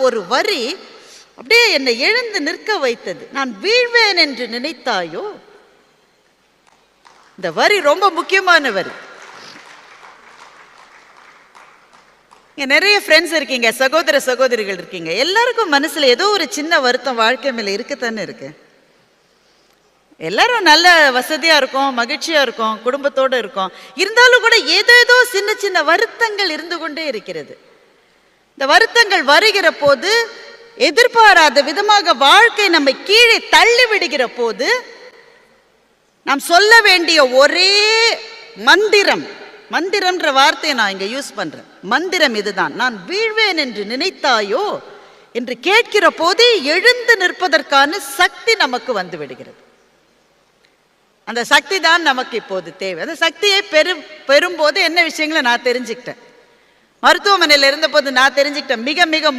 ஒரு வரி அப்படியே என்னை எழுந்து நிற்க வைத்தது. நான் வீழ்வேன் என்று நினைத்தாயோ? இந்த வரி ரொம்ப முக்கியமான வரி. இங்க நிறைய ஃப்ரெண்ட்ஸ் இருக்கீங்க சகோதர சகோதரிகள் இருக்கீங்க. எல்லாருக்கும் மனசுல ஏதோ ஒரு சின்ன வருத்தம் வாழ்க்கை மேல இருக்கத்தானே இருக்கு. எல்லாரும் நல்ல வசதியா இருக்கும் மகிழ்ச்சியா இருக்கும் குடும்பத்தோட இருக்கும். இருந்தாலும் கூட ஏதோ ஏதோ சின்ன சின்ன வருத்தங்கள் இருந்து கொண்டே இருக்கிறது. இந்த வருத்தங்கள் வருகிற போது எதிர்பாராத விதமாக வாழ்க்கை நம்மை கீழே தள்ளி விடுகிற போது நாம் சொல்ல வேண்டிய ஒரே மந்திரம் மந்திரம்ன்ற வார்த்தையை நான் இங்கே யூஸ் பண்ணுறேன் மந்திரம் இதுதான். நான் வீழ்வேன் என்று நினைத்தாயோ என்று கேட்கிற போதே எழுந்து நிற்பதற்கான சக்தி நமக்கு வந்து விடுகிறது. அந்த சக்தி தான் நமக்கு இப்போது தேவை. அந்த சக்தியை பெரும் பெறும்போது என்ன விஷயங்களை நான் தெரிஞ்சுக்கிட்டேன். மருத்துவமனையில் இருந்தபோது நான் தெரிஞ்சுக்கிட்டேன். மிக மிக